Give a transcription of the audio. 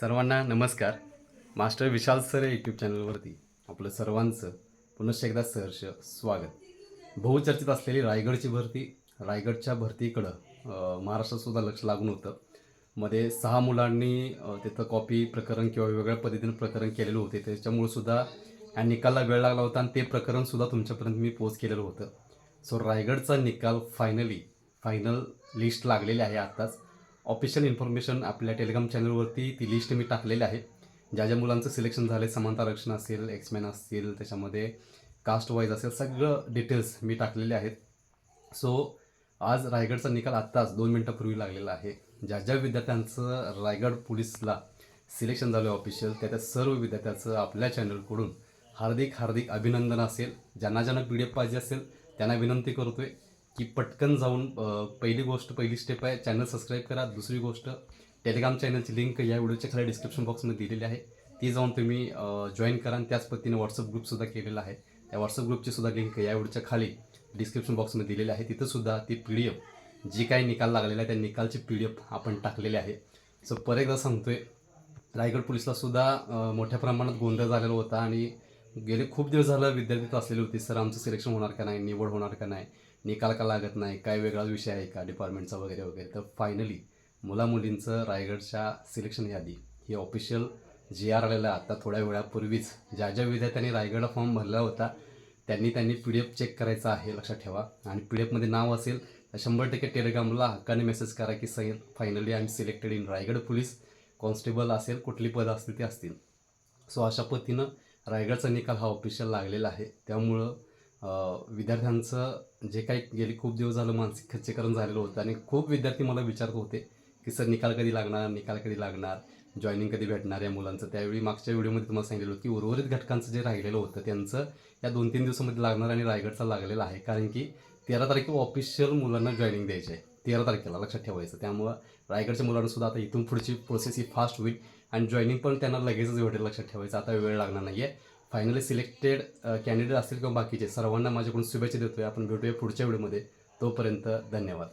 सर्वांना नमस्कार. मास्टर विशाल sir YouTube चॅनलवरती आपलं सर्वांचं पुनश्च एकदा सहर्ष स्वागत. बहुचर्चित असलेली रायगडची भरती रायगडच्या भरतीकडं महाराष्ट्रातसुद्धा लक्ष लागून होतं. मध्ये सहा मुलांनी तिथं कॉपी प्रकरण किंवा वेगवेगळ्या पद्धतीनं प्रकरण केलेलं होते. त्याच्यामुळे सुद्धा या निकालला वेळ लागला होता आणि ते प्रकरणसुद्धा तुमच्यापर्यंत मी पोच केलेलं होतं. सो रायगडचा निकाल फायनली फायनल लिस्ट लागलेली आहे आत्ताच ऑफिशियल इन्फॉर्मेशन आपल्या टेलिग्राम चॅनलवरती ती लिस्ट मी टाकलेली आहे. ज्या ज्या मुलांचं सिलेक्शन झालं समांतर आरक्षण असेल एक्समॅन असतील त्याच्यामध्ये कास्ट वाईज असेल सगळं डिटेल्स मी टाकलेले आहेत. सो आज रायगडचा निकाल आत्ताच दोन मिनटापूर्वी लागलेला आहे. ज्या ज्या विद्यार्थ्यांचं रायगड पोलीसला सिलेक्शन झालं आहे ऑफिशियल त्या त्या सर्व विद्यार्थ्यांचं आपल्या चॅनलकडून हार्दिक हार्दिक अभिनंदन असेल. ज्यांना ज्यांना पी डी एफ पाहिजे असेल त्यांना विनंती करतो आहे की पटकन जाऊन पहिली गोष्ट पहिली स्टेप आहे चॅनल सबस्क्राईब करा. दुसरी गोष्ट टेलिग्राम चॅनलची लिंक या व्हिडिओच्या खाली डिस्क्रिप्शन बॉक्समध्ये दिलेली आहे. ती जाऊन तुम्ही जॉईन करा. आणि त्याच पद्धतीने व्हॉट्सअप ग्रुपसुद्धा केलेला आहे. त्या व्हॉट्सअप ग्रुपची सुद्धा लिंक या व्हिडिओच्या खाली डिस्क्रिप्शन बॉक्समध्ये दिलेली आहे. तिथंसुद्धा ती पी डी एफ जी काही निकाल लागलेला आहे त्या निकालची पी डी एफ आपण टाकलेली आहे. सो परत एकदा सांगतो आहे रायगड पोलीसला सुद्धा मोठ्या प्रमाणात गोंधळ झालेला होता. आणि गेले खूप दिवस झालं विद्यार्थी तर असलेले होते. सर आमचं सिलेक्शन होणार का नाही? निवड होणार का नाही? निकाल का लागत नाही काय वेगळाच विषय आहे का डिपार्टमेंटचा वगैरे वगैरे. तर फायनली मुलामुलींचं रायगडच्या सिलेक्शन यादी ही ऑफिशियल जी आर आलेलं आता थोड्या वेळापूर्वीच ज्या ज्या विद्यार्थ्यांनी रायगडला फॉर्म भरला होता त्यांनी त्यांनी पी डी एफ चेक करायचा आहे लक्षात ठेवा. आणि पी डी एफमध्ये नाव असेल तर शंभर टक्के टेलिग्रामला हक्काने मेसेज करा की सही finally I am selected in Raigad police. Constable असेल कुठली पदं असतील ती असतील. सो अशा पद्धतीनं रायगडचा निकाल हा ऑफिशियल लागलेला आहे. त्यामुळं विद्यार्थ्यांचं जे काही गेले खूप दिवस झालं मानसिक खच्चीकरण झालेलं होतं आणि खूप विद्यार्थी मला विचारत होते की सर निकाल कधी लागणार? निकाल कधी लागणार? जॉईनिंग कधी भेटणार या मुलांचं? त्यावेळी मागच्या व्हिडिओमध्ये तुम्हाला सांगितलं होतं की उर्वरित घटकांचं जे राहिलेलं होतं त्यांचं या दोन तीन दिवसामध्ये लागणार आणि रायगडचा लागलेला आहे. कारण की तेरा तारखेला ऑफिशियल मुलांना जॉईनिंग द्यायचे आहे. तेरा तारखेला लक्षात ठेवायचं. त्यामुळं रायगडच्या मुलांना सुद्धा आता इथून पुढची प्रोसेस ही फास्ट होईल आणि जॉईनिंग पण त्यांना लगेचच भेटेल लक्षात ठेवायचं. आता वेळ लागणार नाही आहे फायनली सिलेक्टेड कॅन्डिडेट असतील किंवा बाकीचे सर्वांना माझ्याकडून शुभेच्छा देतोय. आपण भेटूया पुढच्या व्हिडिओमध्ये. तोपर्यंत धन्यवाद.